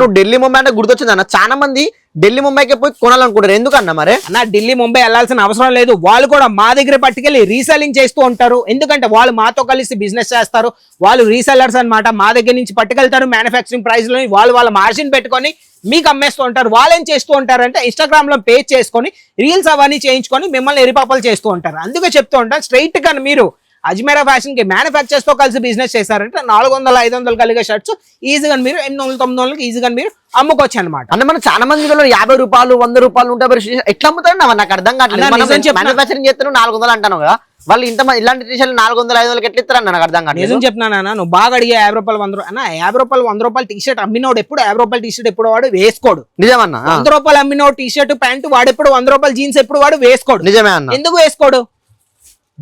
నువ్వు ఢిల్లీ ముంబై అంటే గుర్తొచ్చింది అన్న. చాలా మంది ఢిల్లీ ముంబైకి పోయి కొనాలనుకుంటారు. ఎందుకన్నా మరి? అన్న ఢిల్లీ ముంబై వెళ్ళాల్సిన అవసరం లేదు. వాళ్ళు కూడా మా దగ్గర పట్టుకెళ్ళి రీసెల్లింగ్ చేస్తూ ఉంటారు. ఎందుకంటే వాళ్ళు మాతో కలిసి బిజినెస్ చేస్తారు. వాళ్ళు రీసెల్లర్స్ అన్నమాట. మా దగ్గర నుంచి పట్టుకెళ్తారు మ్యానుఫ్యాక్చరింగ్ ప్రైస్లో వాళ్ళు వాళ్ళ మార్జిన్ పెట్టుకొని మీకు అమ్మేస్తూ ఉంటారు. వాళ్ళు ఏం చేస్తూ ఉంటారంటే ఇన్స్టాగ్రామ్లో పేజ్ చేసుకొని రీల్స్ అవన్నీ చేయించుకొని మిమ్మల్ని ఎరిపాపలు చేస్తూ ఉంటారు. అందుకే చెప్తూ ఉంటారు స్ట్రైట్గా మీరు అజ్మీరా ఫ్యాషన్కి మ్యానుఫ్యాక్చర్స్తో కలిసి బిజినెస్ చేశారంటే నాలుగు వందల ఐదు వందలు కలిగే షర్ట్స్ ఈజీగా మీరు ఎనిమిది వందల తొమ్మిది వందలకి ఈజీగా మీరు అమ్ముకోవచ్చు అనమాట అంటే మనం చాలా మంది యాభై రూపాయలు వంద రూపాయలు రూపాయలు ఎట్లా అమ్ముతారు నాకు అర్థం కావట్లేదు. చెప్తున్నా. మ్యానుఫాక్చరింగ్ చేస్తాను నాలుగు వందలు అంటాను కదా. వాళ్ళు ఇంత ఇలాంటి టీషర్లు నాలుగు వందలు ఐదు వందలకి ఎట్లా ఇస్తారు అన్న? నాకు అర్థం కావట్లేదు. నిజం చెప్తున్నానా నువ్వు బాగా అడిగే యాభై రూపాయలు వంద రూపాయలు అన్న యాభై రూపాయలు వంద రూపాయలు టీ షర్ట్ అమ్మినోడు ఎప్పుడు యాభై రూపాయలు టీ షర్ట్ ఎప్పుడు వాడు? వేసుకోడు. నిజమన్నా? వంద రూపాయలు అమ్మినోడు టీ షర్ట్ ప్యాంటు వాడు ఎప్పుడు వంద రూపాయలు జీన్స్ ఎప్పుడు వాడు? వేసుకోడు. నిజమే అన్న. ఎందుకు వేసుకోడు?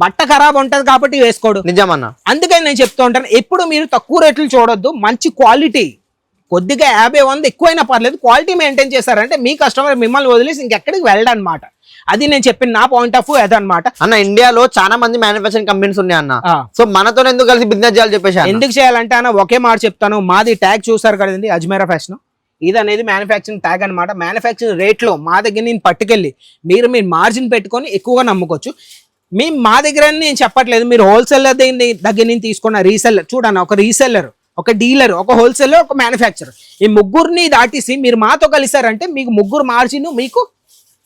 బట్ట ఖరాబ్ ఉంటది కాబట్టి వేసుకోడు. నిజమన్నా. అందుకని నేను చెప్తూ ఉంటాను ఎప్పుడు మీరు తక్కువ రేట్లు చూడొద్దు మంచి క్వాలిటీ. కొద్దిగా యాభై వంద ఎక్కువైనా పర్లేదు క్వాలిటీ మెయింటైన్ చేశారంటే మీ కస్టమర్ మిమ్మల్ని వదిలేసి ఇంకెక్కడికి వెళ్ళడనమాట అది నేను చెప్పిన నా పాయింట్ ఆఫ్ వ్యూ అదనమాట అన్న ఇండియాలో చాలా మంది మ్యానుఫాక్చరింగ్ కంపెనీస్ ఉన్నాయి అన్న. సో మనతో ఎందుకు కలిసి బిజినెస్ చేయాలి చెప్పేసి. ఎందుకు చేయాలంటే అన్న ఒకే మాట చెప్తాను మాది ట్యాగ్ చూసారు కదండి అజ్మేరా ఫ్యాషన్ ఇది అనేది మ్యానుఫ్యాక్చరింగ్ ట్యాగ్ అనమాట మ్యానుఫ్యాక్చరింగ్ రేట్లో మా దగ్గర నేను పట్టుకెళ్ళి మీరు మీరు మార్జిన్ పెట్టుకొని ఎక్కువగా నమ్ముకోవచ్చు. మేము మా దగ్గర నేను చెప్పట్లేదు. మీరు హోల్సేలర్ దగ్గర దగ్గర నుంచి తీసుకున్న రీసెల్లర్ చూడండి ఒక రీసెల్లర్ ఒక డీలర్ ఒక హోల్సేలర్ ఒక మ్యానుఫ్యాక్చరర్ ఈ ముగ్గురిని దాటిసి మీరు మాతో కలిసారంటే మీకు ముగ్గురు మార్జిన్ మీకు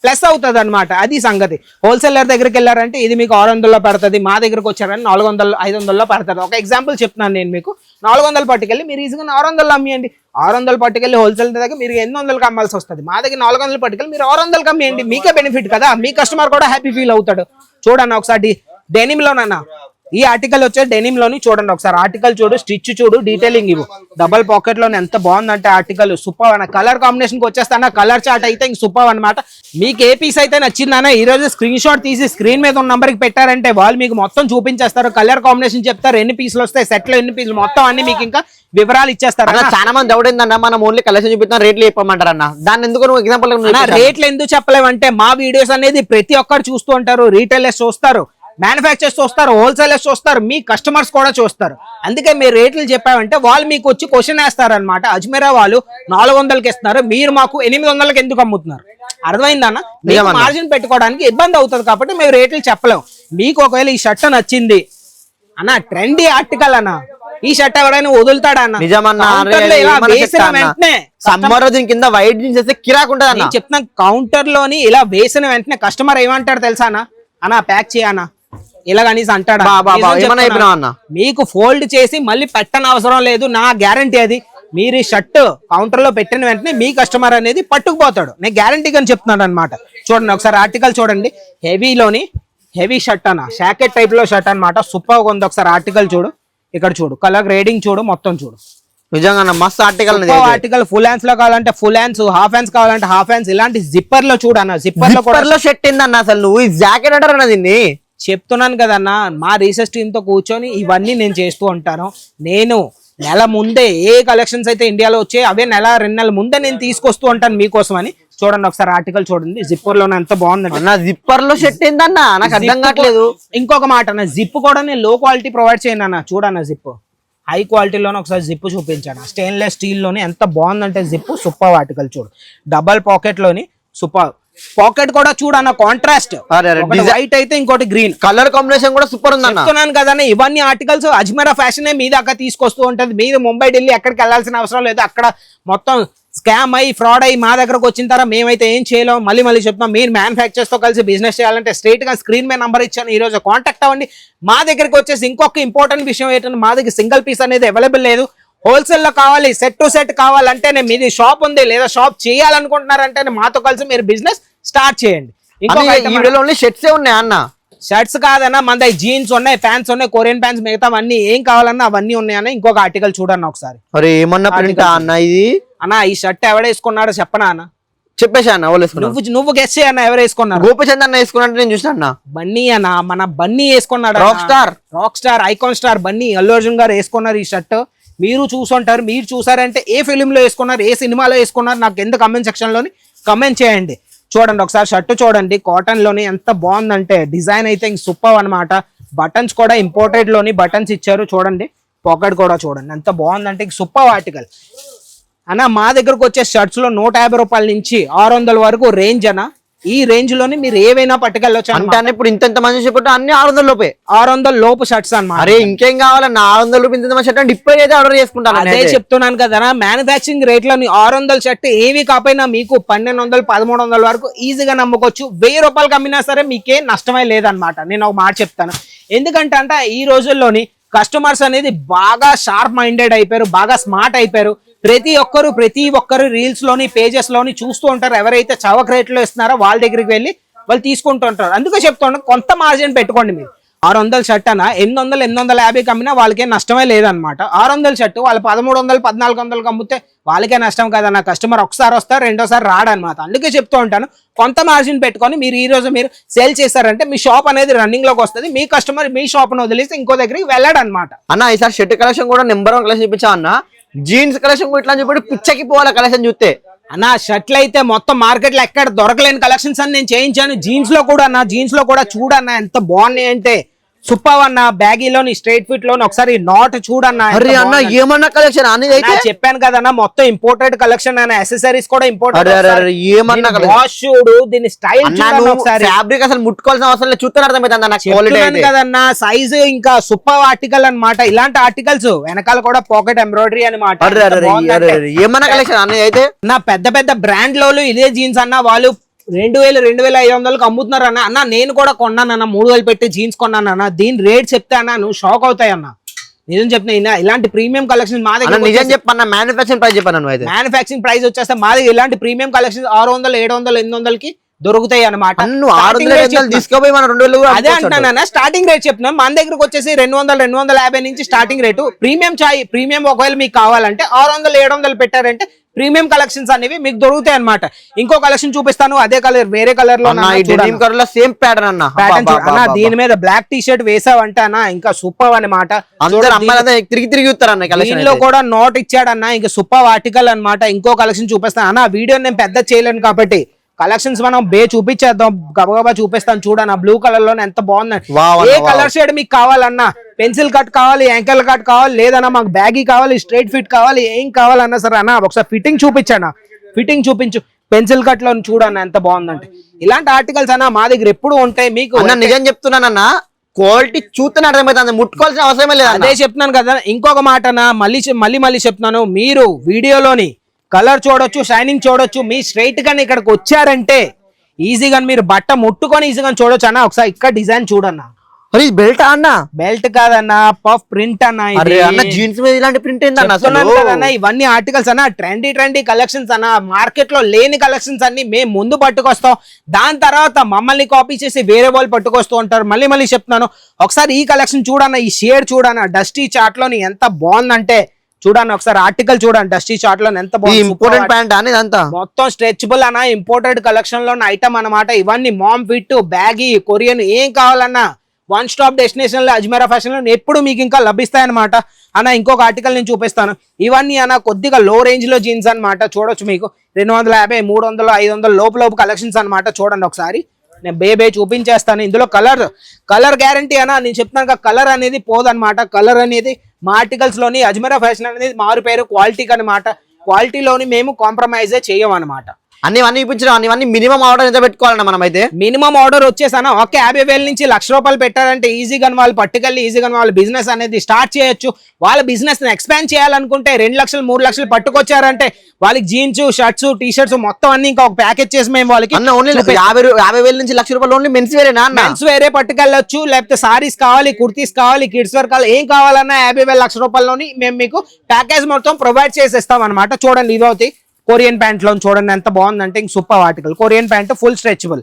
ప్లస్ అవుతుంది అనమాట అది సంగతి. హోల్సేలర్ దగ్గరికి వెళ్ళారంటే ఇది మీకు ఆరు వందల్లో పడుతుంది మా దగ్గరకు వచ్చారని నాలుగు వందలు ఐదు వందల్లో పడుతుంది. ఒక ఎగ్జాంపుల్ చెప్తున్నాను నేను మీకు. నాలుగు వందలు పట్టుకెళ్ళి మీరు ఈజీగా ఆరు వందలు అమ్మియండి. ఆరు వందలు పట్టుకెళ్ళి హోల్సేల్ దగ్గర మీరు ఎనిమిది వందలకు అమ్మాల్సి వస్తుంది. మా దగ్గర నాలుగు వందలు పట్టుకెళ్ళి మీరు ఆరు వందలకి అమ్మియండి. మీకే బెనిఫిట్ కదా. మీ కస్టమర్ కూడా హ్యాపీ ఫీల్ అవుతాడు. చూడండి ఒకసారి డెనిమ్లోనన్నా. ఈ ఆర్టికల్ వచ్చే డెనిమ్లోని చూడండి ఒకసారి. ఆర్టికల్ చూడు స్టిచ్ చూడు డీటెయిలింగ్ ఇవ్వు. డబల్ పాకెట్లోని ఎంత బాగుందంటే ఆర్టికల్ సూపర్ అన్న. కలర్ కాంబినేషన్కి వచ్చేస్తాన? కలర్ చార్ట్ అయితే ఇంక సూపర్ అన్నమాట. మీకు ఏ పీస్ అయితే నచ్చిందన్న ఈ రోజు స్క్రీన్ షాట్ తీసి స్క్రీన్ మీద ఉన్న నంబర్కి పెట్టారంటే వాళ్ళు మీకు మొత్తం చూపించేస్తారు. కలర్ కాంబినేషన్ చెప్తారు. ఎన్ని పీసులు వస్తాయి? సెట్లో ఎన్ని పీసులు మొత్తం అన్ని మీకు ఇంకా వివరాలు ఇచ్చేస్తారు. చాలా మంది డౌట్ మనం ఓన్లీ కలెక్షన్ చూపిస్తాం రేట్లు చెప్పమంటారు అన్న దాన్ని ఎందుకు నువ్వు ఎగ్జాంపుల్ రేట్లు ఎందుకు చెప్పలేమంటే మా వీడియోస్ అనేది ప్రతి ఒక్కరు చూస్తూ ఉంటారు రీటైలర్స్ చూస్తారు మ్యానుఫ్యాక్చర్స్ చూస్తారు హోల్సేలర్స్ చూస్తారు మీ కస్టమర్స్ కూడా చూస్తారు. అందుకే మీరు రేట్లు చెప్పామంటే వాళ్ళు మీకు వచ్చి క్వశ్చన్ వేస్తారు అనమాట అజ్మీరా వాళ్ళు నాలుగు వందలకి ఇస్తున్నారు మీరు మాకు ఎనిమిది వందలకి ఎందుకు అమ్ముతున్నారు? అర్థమైందన్న. మార్జిన్ పెట్టుకోవడానికి ఇబ్బంది అవుతుంది కాబట్టి మేము రేట్లు చెప్పలేం. మీకు ఒకవేళ ఈ షర్ట్ నచ్చింది అన్న ట్రెండీ ఆర్టికల్ అన్న ఈ షర్ట్ ఎవరైనా వదులుతాడా అన్న? నిజమన్నా. వెంటనే సమ్మర్ దీని కింద వైట్ జీన్స్ వేస్తే కిరాక్ ఉంటది చెప్తున్నా కౌంటర్లోని ఇలా వేసిన వెంటనే కస్టమర్ ఏమంటాడు తెలుసా అన్న? అన్న ప్యాక్ చేయనా ఇలా కనీసం అంటాడా? మీకు ఫోల్డ్ చేసి మళ్ళీ పెట్టని అవసరం లేదు. నా గ్యారంటీ అది. మీరు ఈ షర్ట్ కౌంటర్లో పెట్టిన వెంటనే మీ కస్టమర్ అనేది పట్టుకుపోతాడు. నేను గ్యారంటీగా చెప్తున్నాను అనమాట చూడండి ఒకసారి ఆర్టికల్ చూడండి. హెవీలోని హెవీ షర్ట్ అన్న. షాకెట్ టైప్లో షర్ట్ అన్నమాట. సూపర్ ఉంది. ఒకసారి ఆర్టికల్ చూడు. ఇక్కడ చూడు కలర్ గ్రేడింగ్ చూడు మొత్తం చూడు. నిజంగా అన్న మస్తు ఆర్టికల్ ఆర్టికల్ ఫుల్ హ్యాండ్స్లో కావాలంటే ఫుల్ హ్యాండ్స్ హాఫ్ హ్యాండ్స్ కావాలంటే హాఫ్ హ్యాండ్స్ ఇలాంటి జిప్పర్లో చూడన్న జిప్పర్లో కూడా జిప్పర్లో షర్ట్ ఏందన్న అసలు నువ్వు? ఈ జాకెట్ అంటారు అన్న దీన్ని. చెప్తున్నాను కదన్నా మా రీసెర్చ్ టీమ్తో కూర్చొని ఇవన్నీ నేను చేస్తూ ఉంటాను. నేను నెల ముందే ఏ కలెక్షన్స్ అయితే ఇండియాలో వచ్చాయి అవే నెల రెండు నెలల ముందే నేను తీసుకొస్తూ ఉంటాను మీకోసం అని చూడండి ఒకసారి ఆర్టికల్ చూడండి. జిప్పర్లోనే ఎంత బాగుందంటే అన్న జిప్పర్లో ఏందన్న నాకు అర్థం కావట్లేదు. ఇంకొక మాట అన్న జిప్ కూడా నేను లో క్వాలిటీ ప్రొవైడ్ చేయను అన్న. చూడన్న జిప్ హై క్వాలిటీలోనే ఒకసారి జిప్ చూపించాను. స్టెయిన్లెస్ స్టీల్లోని ఎంత బాగుందంటే జిప్ సూపర్ ఆర్టికల్ చూడు. డబల్ పాకెట్లోని సూపర్ పాకెట్ కూడా చూడన్న కాంట్రాస్ట్. వైట్ అయితే ఇంకోటి గ్రీన్ కలర్ కాంబినేషన్ కూడా సూపర్ ఉందన్న. చెప్తున్నాను కదన్న ఇవన్నీ ఆర్టికల్స్ అజ్మీరా ఫ్యాషన్ మీ దాకా తీసుకొస్తూ ఉంటది. మీరు ముంబై ఢిల్లీ ఎక్కడికి వెళ్ళాల్సిన అవసరం లేదు. అక్కడ మొత్తం స్కామ్ అయ్యి ఫ్రాడ్ అయ్యి మా దగ్గరకు వచ్చిన తర్వాత మేమైతే ఏం చేయలేం. మళ్ళీ మళ్ళీ చెప్తాం మీరు మ్యానుఫ్యాక్చర్స్తో కలిసి బిజినెస్ చేయాలంటే స్ట్రైట్గా స్క్రీన్ మీద నంబర్ ఇచ్చాను. ఈ రోజు కాంటాక్ట్ అవ్వండి. మా దగ్గరికి వచ్చేసి ఇంకొక ఇంపార్టెంట్ విషయం ఏంటంటే మా దగ్గర సింగిల్ పీస్ అనేది అవైలబుల్ లేదు. హోల్సేల్లో కావాలి సెట్ టు సెట్ కావాలంటేనే మీది షాప్ ఉంది లేదా షాప్ చేయాలనుకుంటున్నారంటేనే మాతో కలిసి మీరు బిజినెస్ స్టార్ట్ చేయండి. ఇంకొక ఓన్లీ షర్ట్సే ఉన్నాయి అన్న? షర్ట్స్ కాదన్నా మన దగ్గర జీన్స్ ఉన్నాయి ఫ్యాన్స్ ఉన్నాయి కొరియన్ ఫ్యాన్స్ మిగతా అన్ని ఏం కావాలన్నా అవన్నీ ఉన్నాయన్న. ఇంకొక ఆర్టికల్ చూడన్న ఒకసారి. అరే ఏమన్నా ప్రింట్ అన్న ఇది? అన్న ఈ షర్ట్ ఎవడేసుకున్నాడో చెప్పనా అన్న? చెప్పేసా అన్న నువ్వు నువ్వు గెస్ అన్న ఎవరు వేసుకున్నారు గోపిచంద్ అన్న వేసుకున్నట్టు నేను చూసిన అన్న. బన్నీ అన్న మన బన్నీ వేసుకున్నాడు rock star rock star icon star Bunny. Allu Arjun garu వేసుకున్నారు ఈ షర్ట్ మీరు చూసుంటారు మీరు చూసారంటే ఏ ఫిలిం లో వేసుకున్నారు ఏ సినిమాలో వేసుకున్నారు నాకు ఎంత కమెంట్ సెక్షన్లోని కమెంట్ చేయండి. చూడండి ఒకసారి షర్ట్ చూడండి. కాటన్లోని ఎంత బాగుందంటే డిజైన్ అయితే ఇంక సూపర్ అన్నమాట. బటన్స్ కూడా ఇంపోర్టెడ్లోని బటన్స్ ఇచ్చారు చూడండి. పాకెట్ కూడా చూడండి. ఎంత బాగుందంటే ఇంక సూపర్ ఆర్టికల్ అన్న మా దగ్గరకు వచ్చే షర్ట్స్లో నూట యాభై రూపాయల నుంచి ఆరు వందల వరకు రేంజ్ అన్న. ఈ రేంజ్లోని మీరు ఏవైనా పట్టుకెళ్ళొచ్చు అంటే అన్న ఇప్పుడు ఇంత మంది చెప్పట్టు అన్ని ఆరు వందల లోపే. ఆరు వందల లోపు షర్ట్స్ అన్నమాట. అరే ఇంకేం కావాలన్న ఆరు వందల రూపాయలు ఇంత మంది షర్ట్ అంటే ఇప్పుడు అయితే ఆర్డర్ చేసుకుంటాను అదే చెప్తున్నాను కదా మ్యానుఫాక్చరింగ్ రేట్లని ఆరు వందల షర్ట్ ఏవి కాకపోయినా మీకు పన్నెండు వందలు పదమూడు వందల వరకు ఈజీగా నమ్ముకోవచ్చు. వెయ్యి రూపాయలకి అమ్మినా సరే మీకే నష్టమే లేదనమాట నేను ఒక మాట చెప్తాను. ఎందుకంటే అంట ఈ రోజుల్లోని కస్టమర్స్ అనేది బాగా షార్ప్ మైండెడ్ అయిపోయారు బాగా స్మార్ట్ అయిపోయారు. ప్రతి ఒక్కరు ప్రతి ఒక్కరు రీల్స్లోని పేజెస్లోని చూస్తూ ఉంటారు. ఎవరైతే చవక రేట్లో ఇస్తున్నారో వాళ్ళ దగ్గరికి వెళ్ళి వాళ్ళు తీసుకుంటూ ఉంటారు. అందుకే చెప్తాను కొంత మార్జిన్ పెట్టుకోండి మీరు. ఆరు వందల షర్ట్ అన్న ఎనిమిది వందలు ఎనిమిది వందల యాభై అమ్మినా వాళ్ళకే నష్టమే లేదనమాట ఆరు వందల షర్టు వాళ్ళు పదమూడు వందలు పద్నాలుగు వందలు అమ్మితే వాళ్ళకే నష్టం కదన్న. కస్టమర్ ఒకసారి వస్తారు రెండోసారి రాడనమాట అందుకే చెప్తూ ఉంటాను కొంత మార్జిన్ పెట్టుకొని మీరు ఈ రోజు మీరు సేల్ చేశారంటే మీ షాప్ అనేది రన్నింగ్లోకి వస్తుంది. మీ కస్టమర్ మీ షాప్ను వదిలేసి ఇంకో దగ్గరికి వెళ్ళాడు అనమాట అన్న ఈసారి షర్ట్ కలెక్షన్ కూడా నెంబర్ వన్ కలెక్షన్ చూపించా అన్న? జీన్స్ కలెక్షన్ కూడా ఇట్లా అని చెప్పి పిచ్చకి పోవాలి కలెక్షన్ చూస్తే. అన్న షర్ట్లు అయితే మొత్తం మార్కెట్లో ఎక్కడ దొరకలేని కలెక్షన్స్ అని నేను చేయించాను. జీన్స్లో కూడా అన్న జీన్స్లో కూడా చూడన్న ఎంత బాగున్నాయి అంటే సూపర్ అన్న బ్యాగీలోని స్ట్రైట్ ఫిట్లోని ఒకసారి నాట్ చూడన్న అన్న. ఏమన్నా కలెక్షన్ అనేది చెప్పాను కదన్న మొత్తం ఇంపోర్టెడ్ కలెక్షన్ అన్న అసెసరీస్ కూడా ఏమన్నా ఇంపోర్టెడ్ collection? వాష్ చూడు దీని స్టైల్ ఒకసారి. ఫ్యాబ్రిక్ అసలు ముట్టుకోవాల్సిన అవసరం లేదు. చూస్తే అర్థమవుతుంది నాకు క్వాలిటీ చెప్తున్నాను అయితే. కదన్న సైజ్ ఇంకా సూపర్ ఆర్టికల్ అన్నమాట. ఇలాంటి ఆర్టికల్స్ వెనకాల కూడా పాకెట్ ఎంబ్రాయిడరీ అనమాట ఏమన్నా కలెక్షన్ అనేది అయితే నా పెద్ద పెద్ద బ్రాండ్ లోలు ఇదే జీన్స్ అన్న వాళ్ళు రెండు వేలు రెండు వేల ఐదు వందలకు అమ్ముతున్నారు అన్న అన్న నేను కూడా కొన్నాను అన్న మూడు వేలు పెట్టి జీన్స్ కొన్నాను అన్న దీని రేట్ చెప్తే అన్న నువ్వు షాక్ అవుతాయి అన్న. నిజం చెప్తున్నా ఈయన ఇలాంటి ప్రీమియం కలెక్షన్ మా దగ్గర నిజం చెప్పన్న మ్యానుఫాక్చరింగ్ ప్రైస్ చెప్పాను నువ్వు అయితే మ్యానుఫాక్చరింగ్ ప్రైస్ వచ్చేస్తే మా దగ్గర ఇలాంటి ప్రీమియం కలెక్షన్ ఆరు వందలు ఏడు వందలు ఎనిమిది వందలకి దొరుకుతాయి అనమాట తీసుకోపోయి మన రెండు వేలు అదే. అంటున్నాను స్టార్టింగ్ రేట్ చెప్తున్నాను మన దగ్గరకు వచ్చేసి రెండు వందలు రెండు వందల యాభై నుంచి స్టార్టింగ్ రేటు ప్రీమియం చాయ్ ప్రీమియం ఒకవేళ మీకు కావాలంటే ఆరు వందలు ఏడు వందలు పెట్టారంటే ప్రీమియం కలెక్షన్స్ అనేవి మీకు దొరుకుతాయి అన్నమాట. ఇంకో కలెక్షన్ చూపిస్తాను అదే కలర్ వేరే కలర్లో కలర్లో సేమ్ ప్యాటర్న్ అన్న. ప్యాటర్న్ అన్న దీని మీద బ్లాక్ టీ షర్ట్ వేసావంటే అన్న ఇంకా సూపర్ అమ్మాయిలంతా తిరిగి తిరిగి దీనిలో కూడా నోట్ ఇచ్చాడన్న ఇంకా సూపర్ ఆర్టికల్ అన్నమాట. ఇంకో కలెక్షన్ చూపిస్తాను. అన్న వీడియో నేను పెద్ద చేయలేను కాబట్టి కలెక్షన్స్ మనం బే చూపించేద్దాం. గబగబా చూపిస్తాను. చూడన్న బ్లూ కలర్లో ఎంత బాగుంది ఏ. కలర్ షేడ్ మీకు కావాలన్నా పెన్సిల్ కట్ కావాలి యాంకల్ కట్ కావాలి లేదన్నా మాకు బ్యాగీ కావాలి స్ట్రైట్ ఫిట్ కావాలి ఏం కావాలన్నా సరే అన్న ఒకసారి ఫిట్టింగ్ చూపించానా ఫిట్టింగ్ చూపించు. పెన్సిల్ కట్లో చూడన్న ఎంత బాగుందంటే. ఇలాంటి ఆర్టికల్స్ అన్న మా దగ్గర ఎప్పుడు ఉంటాయి మీకు నిజం చెప్తున్నానన్న క్వాలిటీ చూస్తేనే అర్థమవుతుంది ముట్టుకోవాల్సిన అవసరమే లేదు అదే చెప్తున్నాను కదా. ఇంకొక మాటనా మళ్ళీ చెప్- మళ్ళీ మళ్ళీ చెప్తున్నాను. మీరు వీడియోలోని కలర్ చూడొచ్చు షైనింగ్ చూడొచ్చు. మీ స్ట్రైట్గా ఇక్కడికి వచ్చారంటే ఈజీగా మీరు బట్ట ముట్టుకొని ఈజీగా చూడొచ్చు అన్న. ఒకసారి ఇక్కడ డిజైన్ చూడన్న. అరే బెల్ట్ అన్న? బెల్ట్ కాదన్న పఫ్ ప్రింట్ అన్న జీన్స్ మీద ఇలాంటి ప్రింట్ ఇవన్నీ ఆర్టికల్స్ అన్న ట్రెండీ ట్రెండీ కలెక్షన్స్ అన్న. మార్కెట్లో లేని కలెక్షన్స్ అన్ని మేము ముందు పట్టుకొస్తాం. దాని తర్వాత మమ్మల్ని కాపీ చేసి వేరే వాళ్ళు పట్టుకొస్తూ ఉంటారు. మళ్ళీ మళ్ళీ చెప్తున్నాను. ఒకసారి ఈ కలెక్షన్ చూడన్న ఈ షేడ్ చూడన్న. డస్టీ చార్ట్లోని ఎంత బాగుందంటే చూడండి ఒకసారి ఆర్టికల్ చూడండి డస్టీ చార్ట్లో ఎంత ఇంపార్టెంట్ ప్యాంట్ అని ఇదంతా మొత్తం స్ట్రెచబుల్ అన్న ఇంపోర్టెడ్ కలెక్షన్లో ఐటమ్ అన్నమాట. ఇవన్నీ మామ్ ఫిట్ బ్యాగీ కొరియన్ ఏం కావాలన్నా వన్ స్టాప్ డెస్టినేషన్లో అజ్మీరా ఫ్యాషన్లో ఎప్పుడు మీకు ఇంకా లభిస్తాయన్నమాట. అన్న ఇంకొక ఆర్టికల్ నేను చూపిస్తాను. ఇవన్నీ అన్న కొద్దిగా లో రేంజ్లో జీన్స్ అన్నమాట. చూడొచ్చు మీకు. రెండు వందల యాభై మూడు వందలు ఐదు వందలు లోపు లోపు కలెక్షన్స్ అన్నమాట. చూడండి ఒకసారి. నేను బే బే చూపించేస్తాను. ఇందులో కలర్ కలర్ గ్యారంటీ అన్న నేను చెప్తాను కలర్ అనేది పోదనమాట కలర్ అనేది మా ఆర్టికల్స్లోని ఫ్యాషన్ అనేది మారు పేరు క్వాలిటీకి అనమాట క్వాలిటీలోని మేము కాంప్రమైజే చేయమన్నమాట. అన్ని ఇవన్నీ చూపించిన అన్ని మినిమం ఆర్డర్ ఎంత పెట్టుకోవాలన్న మనం అయితే మినిమం ఆర్డర్ వచ్చేసానా? ఒక యాభై వేల నుంచి లక్ష రూపాయలు పెట్టారంటే ఈజీగా వాళ్ళు పట్టుకెళ్ళి ఈజీగా వాళ్ళ బిజినెస్ అనేది స్టార్ట్ చేయొచ్చు. వాళ్ళ బిజినెస్ ఎక్స్పాండ్ చేయాలనుకుంటే రెండు లక్షలు మూడు లక్షలు పట్టుకొచ్చారంటే వాళ్ళకి జీన్స్ షర్ట్స్ టీ షర్ట్స్ మొత్తం అన్ని ఇంకా ఒక ప్యాకేజ్ చేసి మేము వాళ్ళకి అన్న ఓన్లీ యాభై యాభై వేల నుంచి లక్ష రూపాయలు ఓన్లీ మెన్స్ వేరేనా అన్న? మెన్స్ వేరే పట్టుకెళ్ళొచ్చు లేకపోతే సారీస్ కావాలి కుర్తీస్ కావాలి కిడ్స్ వేర్ కావాలి ఏం కావాలన్నా యాభై వేల లక్ష రూపాయలలోని మేము మీకు ప్యాకేజ్ మొత్తం ప్రొవైడ్ చేసి ఇస్తాం అనమాట చూడండి ఇదవుతాయి కొరియన్ ప్యాంట్లో చూడండి ఎంత బాగుందంటే ఇంక super article Korean pant full stretchable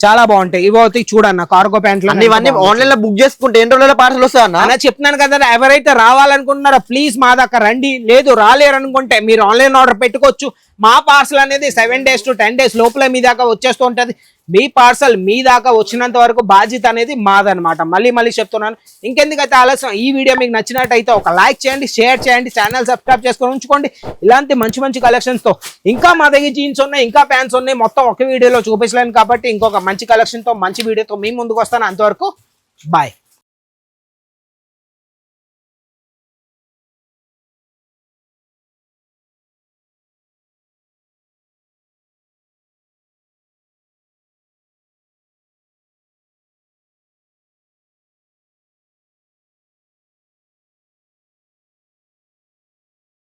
చాలా బాగుంటాయి. ఇవి అవుతాయి చూడన్న కార్గో ప్యాంట్లో అన్ని ఇవన్నీ ఆన్లైన్లో బుక్ చేసుకుంటే ఎన్ని రోజుల పార్సల్ వస్తుంది అన్న? అన్న చెప్తున్నాను కదా ఎవరైతే రావాలనుకుంటున్నారో ప్లీజ్ మా దాకా రండి. లేదు రాలేరు అనుకుంటే మీరు ఆన్లైన్ ఆర్డర్ పెట్టుకోవచ్చు. మా పార్సల్ అనేది seven days to ten days లోపల మీ దాకా వచ్చేస్తూ ఉంటుంది. మీ పార్సల్ మీ దాకా వచ్చినంత వరకు బాధ్యత అనేది మాదనమాట మళ్ళీ మళ్ళీ చెప్తున్నాను. ఇంకెందుకైతే ఆలస్యం? ఈ వీడియో మీకు నచ్చినట్టయితే ఒక లైక్ చేయండి షేర్ చేయండి ఛానల్ సబ్స్క్రైబ్ చేసుకొని ఉంచుకోండి. ఇలాంటి మంచి మంచి కలెక్షన్స్తో ఇంకా మా దగ్గర జీన్స్ ఉన్నాయి ఇంకా ప్యాంట్స్ ఉన్నాయి. మొత్తం ఒక వీడియోలో చూపించలేను కాబట్టి ఇంకొక మంచి కలెక్షన్తో మంచి వీడియోతో మీ ముందుకు వస్తాను. అంతవరకు బాయ్